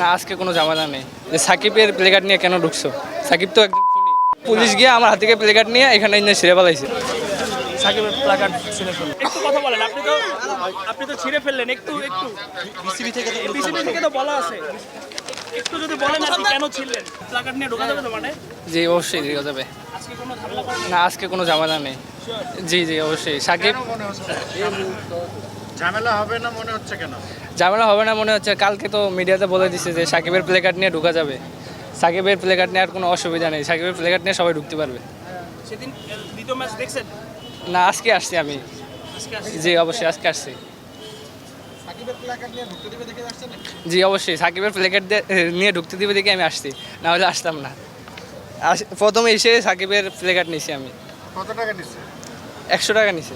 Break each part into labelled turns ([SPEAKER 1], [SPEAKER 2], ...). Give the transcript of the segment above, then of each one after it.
[SPEAKER 1] না আজকে কোনো ঝামেলা নেই। যে সাকিবের প্লেকার্ড নিয়ে কেন ঢুকছো? সাকিব তো একদম খুনি। পুলিশ গিয়ে আমার হাত থেকে প্লেকার্ড নিয়ে এখানে এনে ছিঁড়ে পালাইছে
[SPEAKER 2] সাকিবের প্লাকার্ড ছিঁড়ে ফেললেন একটু কথা বলেন আপনি তো আপনি তো ছিঁড়ে ফেললেন একটু একটু
[SPEAKER 3] বিসিবি থেকে তো
[SPEAKER 2] বিসিবি থেকে তো বলা আছে। একটু যদি বলেন আপনি কেন ছিলেন প্লাকার্ড নিয়ে ঢোকা যাবে তো মানে?
[SPEAKER 1] জি অবশ্যই দিয়ে যাবে।
[SPEAKER 2] আজকে কোনো ঝামেলা করেন?
[SPEAKER 1] না আজকে কোনো ঝামেলা নেই। জি জি অবশ্যই। সাকিব
[SPEAKER 3] ঝামেলা হবে না মনে হচ্ছে কেন?
[SPEAKER 1] ঝামেলা হবে না মনে হচ্ছে। কালকে তো মিডিয়াতে বলে দিছে যে সাকিবের প্লেকার্ড নিয়ে ঢুকা যাবে। সাকিবের প্লেকার্ড নিয়ে আর কোনো অসুবিধা নেই। সাকিবের প্লেকার্ড নিয়ে সবাই ঢুকতে পারবে।
[SPEAKER 2] সেদিন দ্বিতীয় ম্যাচ দেখছেন?
[SPEAKER 1] না আজকে আসছি আমি। জি অবশ্যই আজকে আসছি। জি অবশ্যই। সাকিবের প্লেকার্ড নিয়ে ঢুকতে দিবে দেখে আমি আসছি। না হলে আসতাম না। আস- প্রথমে এসে সাকিবের প্লেকার্ড নিছি আমি।
[SPEAKER 3] কত টাকা নিচ্ছে?
[SPEAKER 1] একশো টাকা নিছে।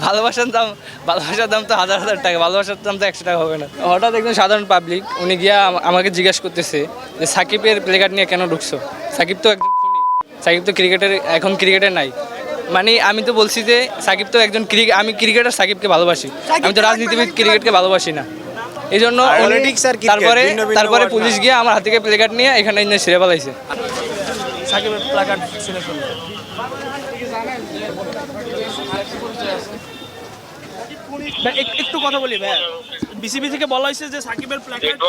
[SPEAKER 1] ভালোবাসার দাম ভালোবাসার দাম তো হাজার হাজার টাকা ভালোবাসার দাম তো একশো টাকা হবে না। হঠাৎ একজন সাধারণ পাবলিক উনি গিয়া আম- আমাকে জিজ্ঞাসা করতেছে যে সাকিবের প্লেকার্ড নিয়ে কেন ঢুকছো? সাকিব তো একজন খুনি। সাকিব তো ক্রিকেটের এখন ক্রিকেটের নাই। মানে আমি তো বলছি যে সাকিব তো একজন আমি ক্রিকেটার সাকিবকে ভালোবাসি। আমি তো রাজনীতিবিদ ক্রিকেটকে ভালোবাসি না। এই জন্য তারপরে তারপরে পুলিশ গিয়ে আমার হাত থেকে প্লেকার্ড নিয়ে এখানে ছিঁড়ে পালাইছে।
[SPEAKER 2] সাকিবের প্লাকার্ড ছিঁড়ে ফেললেন ভাই, একটু কথা বলি ভাই বিসিবি থেকে বলা হয়েছে যে সাকিবের প্ল্যাকার্ড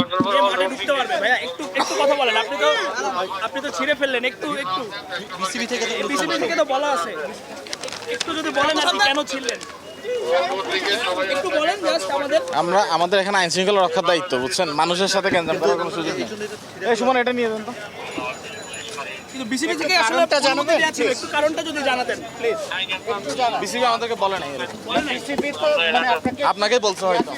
[SPEAKER 2] মাঠে ঢুকতে পারবে। ভাইয়া একটু একটু কথা বলেন আপনি তো আপনি তো ছিঁড়ে ফেললেন একটু একটু।
[SPEAKER 3] বিসিবি থেকে তো
[SPEAKER 2] বিসিবি থেকে তো বলা আছে। একটু যদি বলেন আপনি কেন ছিলেন একটু বলেন
[SPEAKER 4] আমরা আমাদের এখানে আইন শৃঙ্খলা রক্ষার দায়িত্ব বুঝছেন? মানুষের সাথে গ্যাঞ্জাম করার কোনো সুযোগ নেই। এই সুমন এটা নিয়ে দেন তো।
[SPEAKER 2] কিন্তু বিসিবি থেকে আসলে? অনুমতি একটু কারণটা যদি জানাতেন প্লিজ
[SPEAKER 4] বিসিবি আমাদেরকে বলে নাই এরকম।
[SPEAKER 2] বলেন নাই।
[SPEAKER 4] আপনাকেই বলছে হয়তো